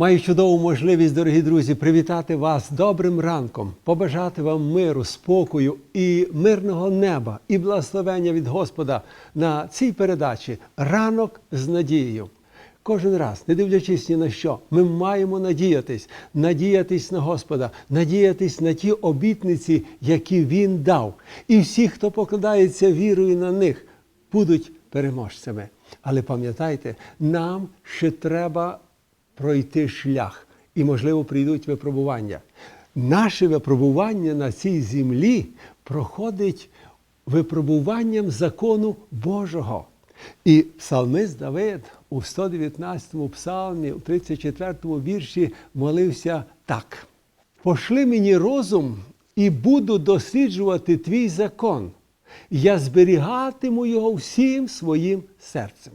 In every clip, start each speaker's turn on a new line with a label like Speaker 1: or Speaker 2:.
Speaker 1: Маю чудову можливість, дорогі друзі, привітати вас добрим ранком, побажати вам миру, спокою і мирного неба, і благословення від Господа на цій передачі Ранок з надією. Кожен раз, не дивлячись ні на що, ми маємо надіятись, надіятись на Господа, надіятись на ті обітниці, які Він дав. І всі, хто покладається вірою на них, будуть переможцями. Але пам'ятайте, нам ще треба пройти шлях, і, можливо, прийдуть випробування. Наше випробування на цій землі проходить випробуванням закону Божого. І псалмист Давид у 119-му псалмі, у 34-му вірші молився так: Пошли мені розум і буду досліджувати твій закон. Я зберігатиму його всім своїм серцем.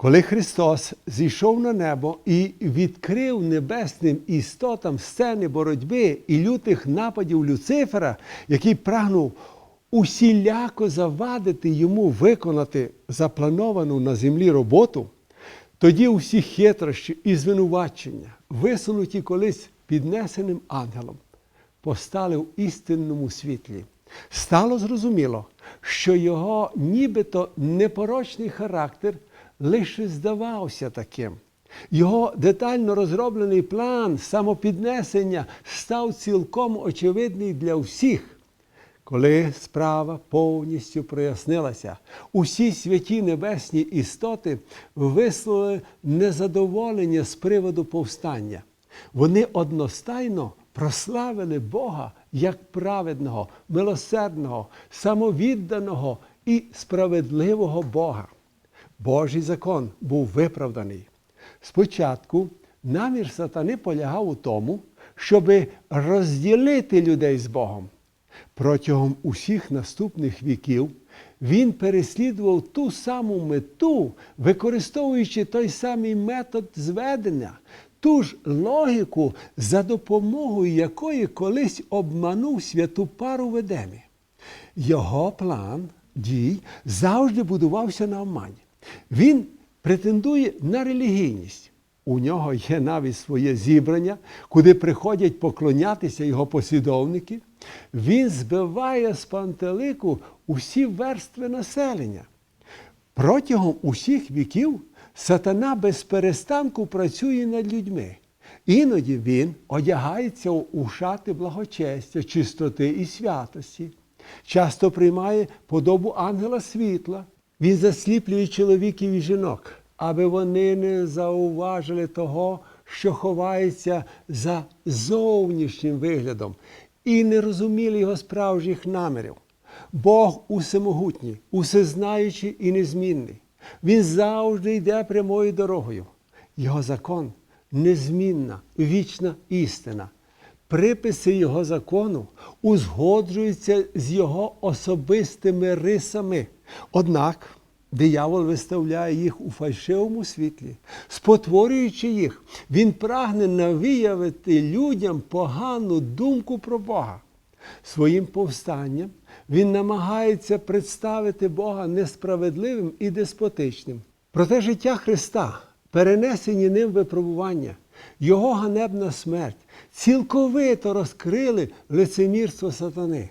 Speaker 1: Коли Христос зійшов на небо і відкрив небесним істотам сцени боротьби і лютих нападів Люцифера, який прагнув усіляко завадити йому виконати заплановану на землі роботу, тоді усі хитрощі і звинувачення, висунуті колись піднесеним ангелом, постали в істинному світлі. Стало зрозуміло, що його нібито непорочний характер лише здавався таким. Його детально розроблений план самопіднесення став цілком очевидний для всіх. Коли справа повністю прояснилася, усі святі небесні істоти висловили незадоволення з приводу повстання. Вони одностайно прославили Бога як праведного, милосердного, самовідданого і справедливого Бога. Божий закон був виправданий. Спочатку намір сатани полягав у тому, щоби розділити людей з Богом. Протягом усіх наступних віків він переслідував ту саму мету, використовуючи той самий метод зведення, ту ж логіку, за допомогою якої колись обманув святу пару в Едемі. Його план дій завжди будувався на обмані. Він претендує на релігійність. У нього є навіть своє зібрання, куди приходять поклонятися його послідовники. Він збиває з пантелику усі верстви населення. Протягом усіх віків сатана без перестанку працює над людьми. Іноді він одягається у шати благочестя, чистоти і святості. Часто приймає подобу ангела світла. Він засліплює чоловіків і жінок, аби вони не зауважили того, що ховається за зовнішнім виглядом, і не розуміли його справжніх намірів. Бог усемогутній, усезнаючий і незмінний. Він завжди йде прямою дорогою. Його закон незмінна, вічна істина. Приписи Його закону узгоджуються з Його особистими рисами. Однак диявол виставляє їх у фальшивому світлі, спотворюючи їх, він прагне навіявити людям погану думку про Бога. Своїм повстанням він намагається представити Бога несправедливим і деспотичним. Проте життя Христа, перенесені ним випробування, Його ганебна смерть цілковито розкрили лицемірство сатани.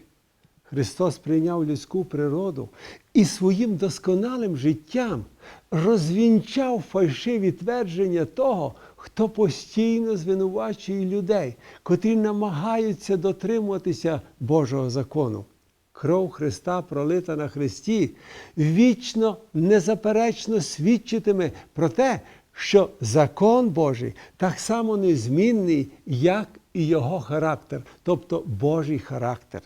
Speaker 1: Христос прийняв людську природу і своїм досконалим життям розвінчав фальшиві твердження того, хто постійно звинувачує людей, котрі намагаються дотримуватися Божого закону. Кров Христа, пролита на Христі, вічно незаперечно свідчитиме про те, що закон Божий так само незмінний, як і його характер, тобто Божий характер.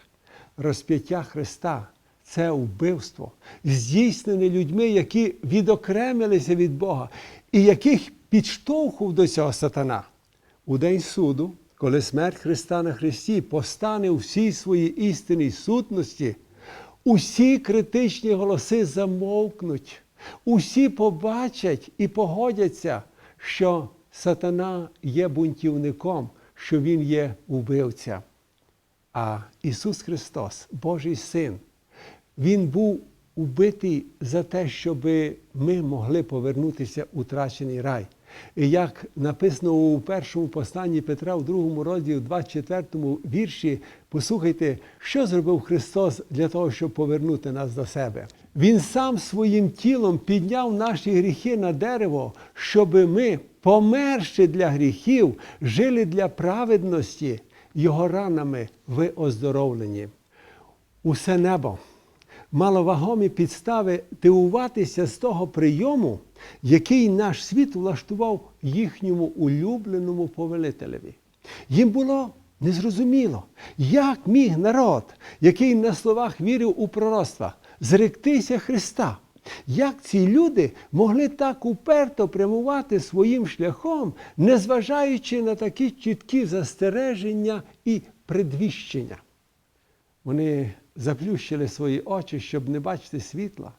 Speaker 1: Розп'яття Христа це вбивство, здійснене людьми, які відокремилися від Бога, і яких підштовхував до цього сатана. У день суду, коли смерть Христа на Христі постане у всій своїй істинній сутності, усі критичні голоси замовкнуть, усі побачать і погодяться, що сатана є бунтівником, що він є вбивця. А Ісус Христос, Божий Син, Він був убитий за те, щоб ми могли повернутися у трачений рай. І як написано у першому посланні Петра, у другому розділі, в 24 вірші, послухайте, що зробив Христос для того, щоб повернути нас до себе. Він сам своїм тілом підняв наші гріхи на дерево, щоб ми, померши для гріхів, жили для праведності, його ранами ви оздоровлені. Усе небо мало вагомі підстави дивуватися з того прийому, який наш світ влаштував їхньому улюбленому повелителеві. Їм було незрозуміло, як міг народ, який на словах вірив у пророцтва, зректися Христа. Як ці люди могли так уперто прямувати своїм шляхом, незважаючи на такі чіткі застереження і предвіщення? Вони заплющили свої очі, щоб не бачити світла,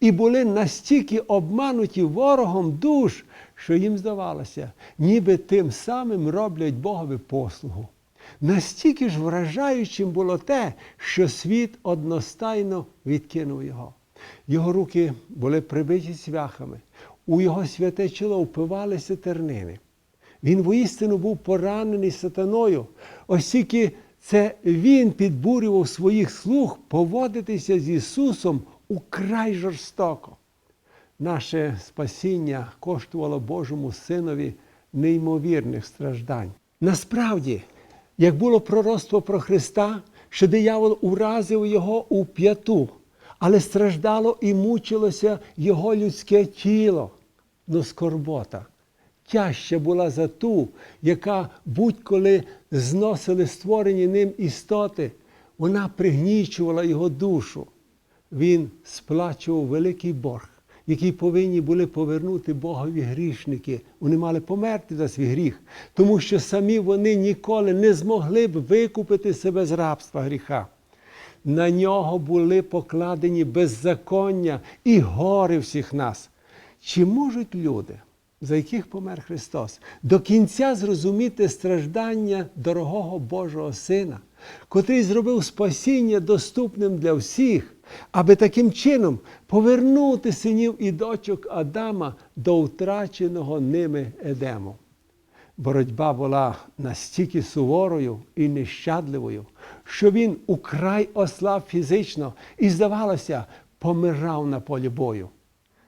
Speaker 1: і були настільки обмануті ворогом душ, що їм здавалося, ніби тим самим роблять Богові послугу. Настільки ж вражаючим було те, що світ одностайно відкинув його. Його руки були прибиті цвяхами, у його святе чоло впивалися тернини. Він воістину був поранений сатаною, оскільки це він підбурював своїх слуг поводитися з Ісусом украй жорстоко. Наше спасіння коштувало Божому Синові неймовірних страждань. Насправді, як було пророцтво про Христа, що диявол уразив його у п'яту, але страждало і мучилося його людське тіло, но скорбота тяжча була за ту, яка будь-коли зносили створені ним істоти, вона пригнічувала його душу. Він сплачував великий борг, який повинні були повернути Богові грішники. Вони мали померти за свій гріх, тому що самі вони ніколи не змогли б викупити себе з рабства гріха. На нього були покладені беззаконня і гори всіх нас. Чи можуть люди? За яких помер Христос, до кінця зрозуміти страждання дорогого Божого Сина, котрий зробив спасіння доступним для всіх, аби таким чином повернути синів і дочок Адама до втраченого ними Едему. Боротьба була настільки суворою і нещадливою, що він украй ослаб фізично і, здавалося, помирав на полі бою.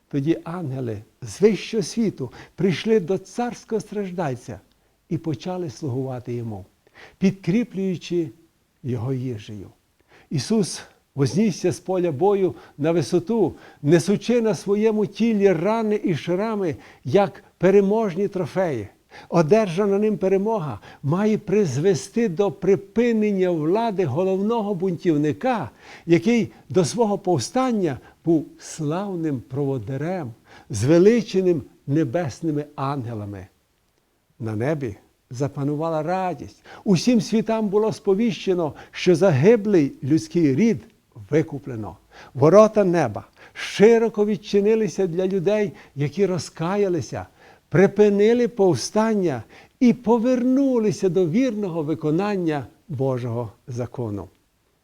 Speaker 1: Тоді ангели з вищого світу прийшли до царського страждальця і почали слугувати йому, підкріплюючи його їжею. Ісус вознісся з поля бою на висоту, несучи на своєму тілі рани і шрами, як переможні трофеї. Одержана ним перемога має призвести до припинення влади головного бунтівника, який до свого повстання був славним проводарем, звеличеним небесними ангелами. На небі запанувала радість. Усім світам було сповіщено, що загиблий людський рід викуплено. Ворота неба широко відчинилися для людей, які розкаялися припинили повстання і повернулися до вірного виконання Божого закону.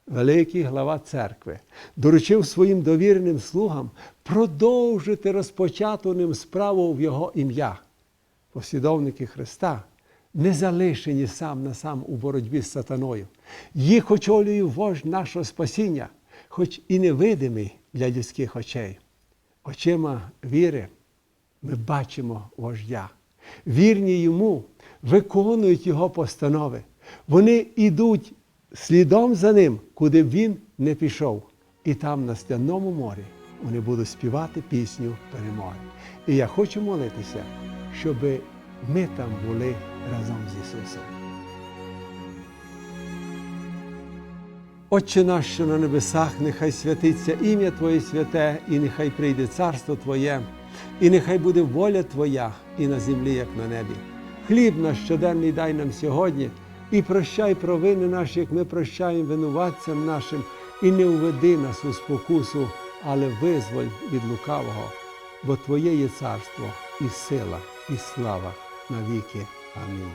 Speaker 1: Великий глава церкви доручив своїм довіреним слугам продовжити розпочату ним справу в Його ім'я. Послідовники Христа не залишені сам на сам у боротьбі з сатаною. Їх очолює вождь нашого спасіння, хоч і невидимий для людських очей. Очима віри ми бачимо вождя. Вірні йому виконують його постанови. Вони йдуть слідом за ним, куди б він не пішов. І там, на Стяному морі, вони будуть співати пісню перемоги. І я хочу молитися, щоб ми там були разом з Ісусом. Отче наш, що на небесах, нехай святиться ім'я Твоє святе, і нехай прийде царство Твоє. І нехай буде воля Твоя і на землі, як на небі. Хліб наш щоденний дай нам сьогодні, і прощай провини наші, як ми прощаємо винуватцям нашим, і не уведи нас у спокусу, але визволь від лукавого, бо Твоє є царство, і сила, і слава навіки. Амінь.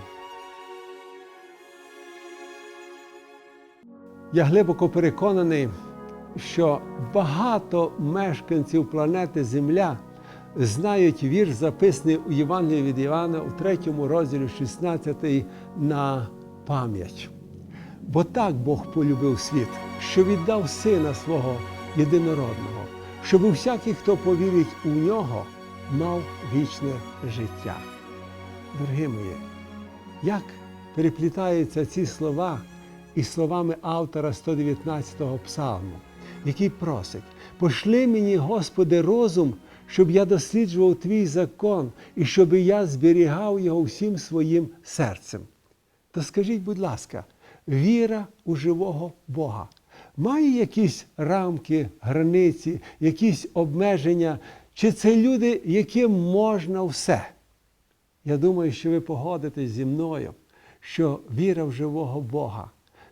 Speaker 1: Я глибоко переконаний, що багато мешканців планети Земля знають вірш, записаний у Євангелії від Івана у 3 розділі 16 на пам'ять. Бо так Бог полюбив світ, що віддав Сина свого єдинородного, щоб усякий, хто повірить у нього, мав вічне життя. Дорогі мої, як переплітаються ці слова із словами автора 119-го псалму, який просить: пошли мені, Господи, розум, щоб я досліджував твій закон і щоб я зберігав його всім своїм серцем. То скажіть, будь ласка, віра у живого Бога має якісь рамки, границі, якісь обмеження? Чи це люди, яким можна все? Я думаю, що ви погодитесь зі мною, що віра в живого Бога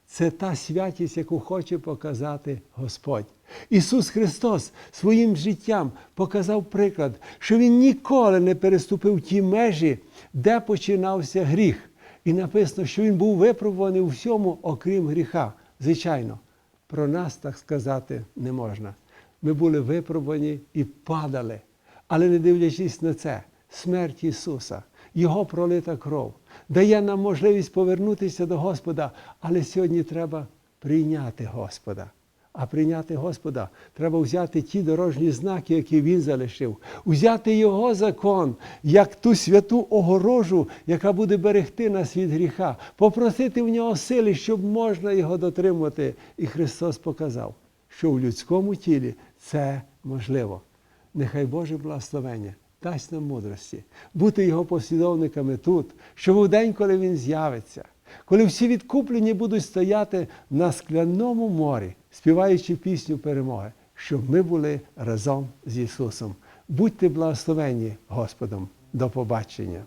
Speaker 1: це та святість, яку хоче показати Господь. Ісус Христос своїм життям показав приклад, що Він ніколи не переступив ті межі, де починався гріх. І написано, що Він був випробуваний у всьому, окрім гріха. Звичайно, про нас так сказати не можна. Ми були випробувані і падали. Але не дивлячись на це, смерть Ісуса, Його пролита кров, дає нам можливість повернутися до Господа, але сьогодні треба прийняти Господа. А прийняти Господа треба взяти ті дорожні знаки, які Він залишив, взяти Його закон, як ту святу огорожу, яка буде берегти нас від гріха, попросити в нього сили, щоб можна його дотримувати. І Христос показав, що в людському тілі це можливо. Нехай Боже благословення дасть нам мудрості, бути його послідовниками тут, щоб у день, коли він з'явиться, коли всі відкуплені будуть стояти на скляному морі, співаючи пісню перемоги, щоб ми були разом з Ісусом. Будьте благословені Господом. До побачення.